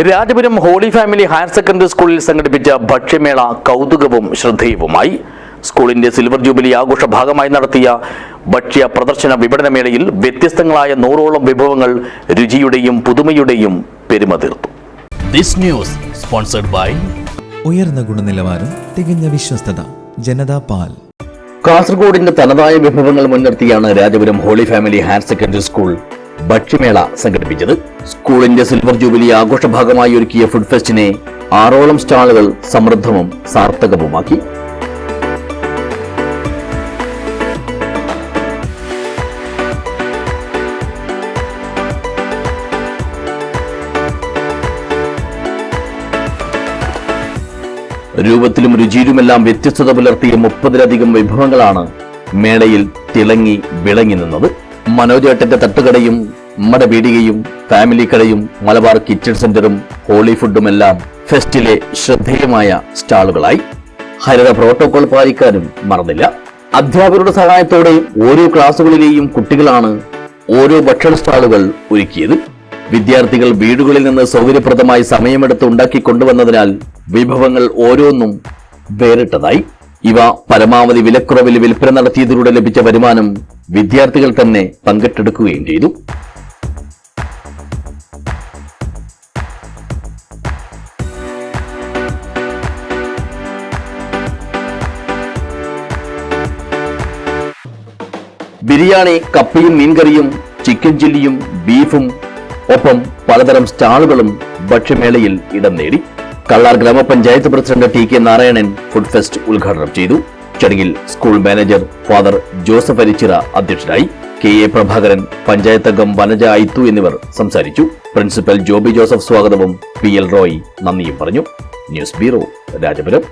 Rajapuram holy family higher secondary സ്കൂളിൽ സംഘടിപ്പിച്ച ഭക്ഷ്യമേള കൗതുകവും ശ്രദ്ധേയവുമായി. സ്കൂളിന്റെ സിൽവർ ജൂബിലി ആഘോഷ ഭാഗമായി നടത്തിയ ഭക്ഷ്യ പ്രദർശന വിപണനമേളയിൽ വ്യത്യസ്തങ്ങളായ നൂറോളം വിഭവങ്ങൾ രുചിയുടെയും പുതുമയുടെയും പെരുമ തീർത്തു ദിസ് ന്യൂസ് സ്പോൺസർഡ് ബൈ ഉയർന്ന ഗുണനിലവാരം തികഞ്ഞ വിശ്വസ്തത ജനതാ പാൽ. കാസർഗോഡിന്റെ തനതായ വിഭവങ്ങൾ മുൻനിർത്തിയാണ് Rajapuram holy family higher secondary school ഭക്ഷ്യമേള സംഘടിപ്പിച്ചത് സ്കൂളിന്റെ സിൽവർ ജൂബിലി ആഘോഷ ഭാഗമായി ഒരുക്കിയ ഫുഡ് ഫെസ്റ്റിനെ ആറോളം സ്റ്റാളുകൾ സമൃദ്ധവും സാർത്ഥകവുമാക്കി. രൂപത്തിലും രുചിയിലുമെല്ലാം വ്യത്യസ്തത പുലർത്തിയ മുപ്പതിലധികം വിഭവങ്ങളാണ് മേളയിൽ തിളങ്ങി വിളങ്ങി നിന്നത്. മനോജേട്ടന്റെ തട്ടുകടയും ഉമ്മടെ പീടികയും ഫാമിലി കടയും മലബാർ കിച്ചൺ സെന്ററും ഹോളി ഫുഡുമെല്ലാം ഫെസ്റ്റിലെ ശ്രദ്ധേയമായ സ്റ്റാളുകളായി. ഹരിത പ്രോട്ടോകോൾ പാലിക്കാനും മറന്നില്ല. അധ്യാപകരുടെ സഹായത്തോടെ ഓരോ ക്ലാസുകളിലെയും കുട്ടികളാണ് ഓരോ ഭക്ഷണ സ്റ്റാളുകൾ ഒരുക്കിയത്. വിദ്യാർത്ഥികൾ വീടുകളിൽ നിന്ന് സൗകര്യപ്രദമായി സമയമെടുത്ത് ഉണ്ടാക്കി കൊണ്ടുവന്നതിനാൽ വിഭവങ്ങൾ ഓരോന്നും വേറിട്ടതായി. ഇവ പരമാവധി വിലക്കുറവിൽ വിൽപ്പന നടത്തിയതിലൂടെ ലഭിച്ച വരുമാനം വിദ്യാർത്ഥികൾ തന്നെ പങ്കിട്ടെടുക്കുകയും ചെയ്തു. ബിരിയാണി കപ്പയും മീൻകറിയും ചിക്കൻ ചില്ലിയും ബീഫും ഒപ്പം പലതരം സ്റ്റാളുകളും ഭക്ഷ്യമേളയിൽ ഇടം നേടി. കള്ളാർ ഗ്രാമപഞ്ചായത്ത് president T K Narayanan food fest ഉദ്ഘാടനം ചെയ്തു. ചടങ്ങിൽ school manager father Joseph Arichira അധ്യക്ഷനായി കെ എ പ്രഭാകരൻ പഞ്ചായത്ത് അംഗം വനജ ഐത്തു എന്നിവർ സംസാരിച്ചു. പ്രിൻസിപ്പൽ ജോബി ജോസഫ് സ്വാഗതവും പി എൽ റോയ് നന്ദിയും പറഞ്ഞു. News bureau Rajapuram.